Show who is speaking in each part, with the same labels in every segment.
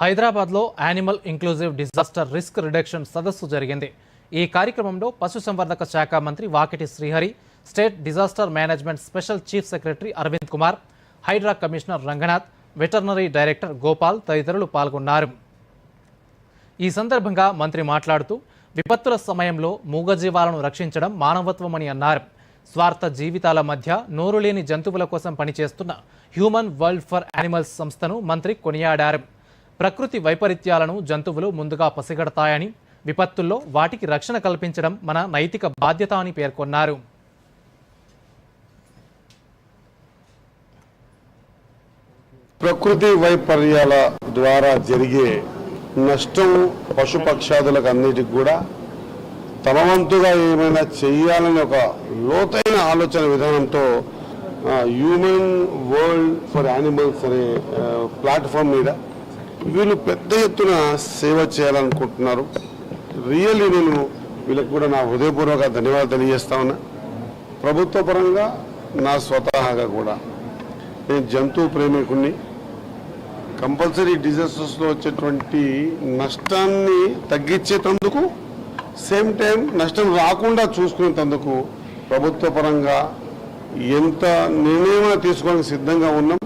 Speaker 1: హైదరాబాద్లో animal inclusive disaster risk reduction సదస్సు జరిగింది. ఈ కార్యక్రమంలో పశుసంవర్ధక శాఖ మంత్రి Vakiti Srihari state disaster management special chief secretary Arvind Kumar Hydraa commissioner Ranganath veterinary director Gopal తదితరులు పాల్గొన్నారు. ఈ సందర్భంగా మంత్రి మాట్లాడుతూ విపత్తుల సమయంలో మూగజీవాలను రక్షించడం మానవత్వమని అన్నారు. స్వార్థ జీవితాల మధ్య నోరు లేని జంతువుల కోసం పనిచేస్తున్న హ్యూమన్ వరల్డ్ ఫర్ యానిమల్స్ సంస్థను మంత్రి కొనియాడారు. ప్రకృతి వైపరీత్యాలను జంతువులు ముందుగా పసిగడతాయని విపత్తుల్లో వాటికి రక్షణ కల్పించడం మన నైతిక బాధ్యత అని పేర్కొన్నారు.
Speaker 2: ప్రకృతి వైపర్యాల ద్వారా జరిగే నష్టం పశుపక్షాదులకు అన్నిటికి కూడా తమ వంతుగా ఏమైనా చేయాలని ఒక లోతైన ఆలోచన విధానంతో హ్యూమన్ వరల్డ్ ఫర్ యానిమల్స్ అనే ప్లాట్ఫామ్ మీద వీళ్ళు పెద్ద ఎత్తున సేవ చేయాలనుకుంటున్నారు. రియల్లీ నేను వీళ్ళకి కూడా నా హృదయపూర్వక ధన్యవాదాలు తెలియజేస్తా ఉన్నా. ప్రభుత్వ పరంగా నా స్వతహాగా కూడా. నేను జంతువు ప్రేమికుణ్ణి. కంపల్సరీ డిజాస్టర్స్లో వచ్చేటువంటి నష్టాన్ని తగ్గించేటందుకు సేమ్ టైం నష్టం రాకుండా చూసుకునేటందుకు ప్రభుత్వ పరంగా ఎంత నిర్ణయం తీసుకోవడానికి సిద్ధంగా ఉన్నాం.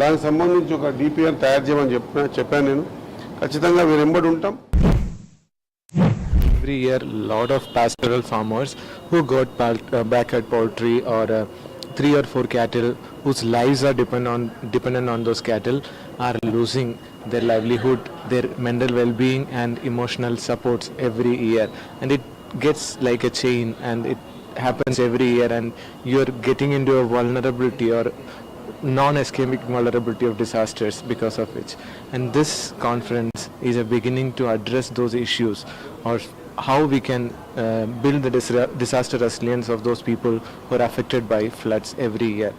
Speaker 2: దానికి సంబంధించి ఒక డిపిఆర్ తయారు చేయమని చెప్పిన చెప్పాను నేను ఖచ్చితంగా వీరెంబడి ఉంటాం
Speaker 3: every year lot of pastoral farmers who got pal- uh, backyard poultry or uh, three or four cattle whose lives are depend on dependent on those cattle are losing their livelihood their mental well-being and emotional supports every year and it gets like a chain and it happens every year and you're getting into a vulnerability or non-ischemic vulnerability of disasters because of which. And this conference is a beginning to address those issues or how we can uh, build the disaster resilience of those people who are affected by floods every year.